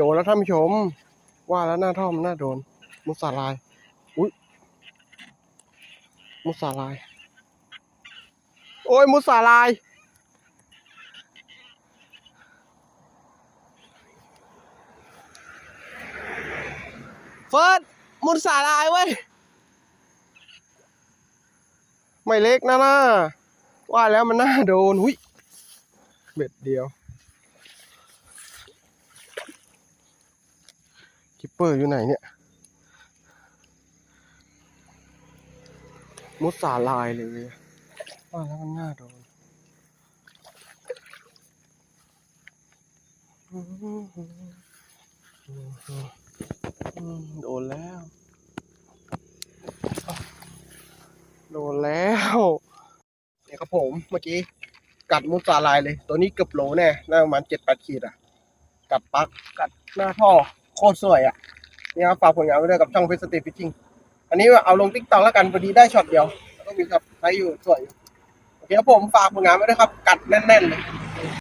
โดนแล้วท่านผู้ชม ว่าแล้วหน้าท่อมนน่าโดน มุสาลาย อุ้ยมุสาลาย โอ้ยมุสาลาย เฟิร์สมุสาลายเว้ย ไม่เล็กนะนะว่าแล้วมันน่าโดน หุ้ยเบ็ดเดียว คิปเปอร์อยู่ไหนเนี่ย มุดสาลายเลยว่าแล้วมันน่าโดนโดนแล้ว โดนแล้วเนี่ยครับผมเมื่อกี้ กัดมุดสาลายเลย ตัวนี้เกือบโหลแน่น่าประมาณเจ็ดแปดขีดอะ กัดปักกัดหน้าท่อ โคตรสวยอะนี่ครับฝากผลงานไว้ด้วยกับช่องเพชรสตรีฟิชชิงอันนี้เอาลงติ๊กต็อกแล้วกันพอดีได้ช็อตเดียวแล้วก็มีครับใช้อยู่สวยอยู่โอเคครับผมฝากผลงานไว้ด้วยครับ กัดแน่นๆเลย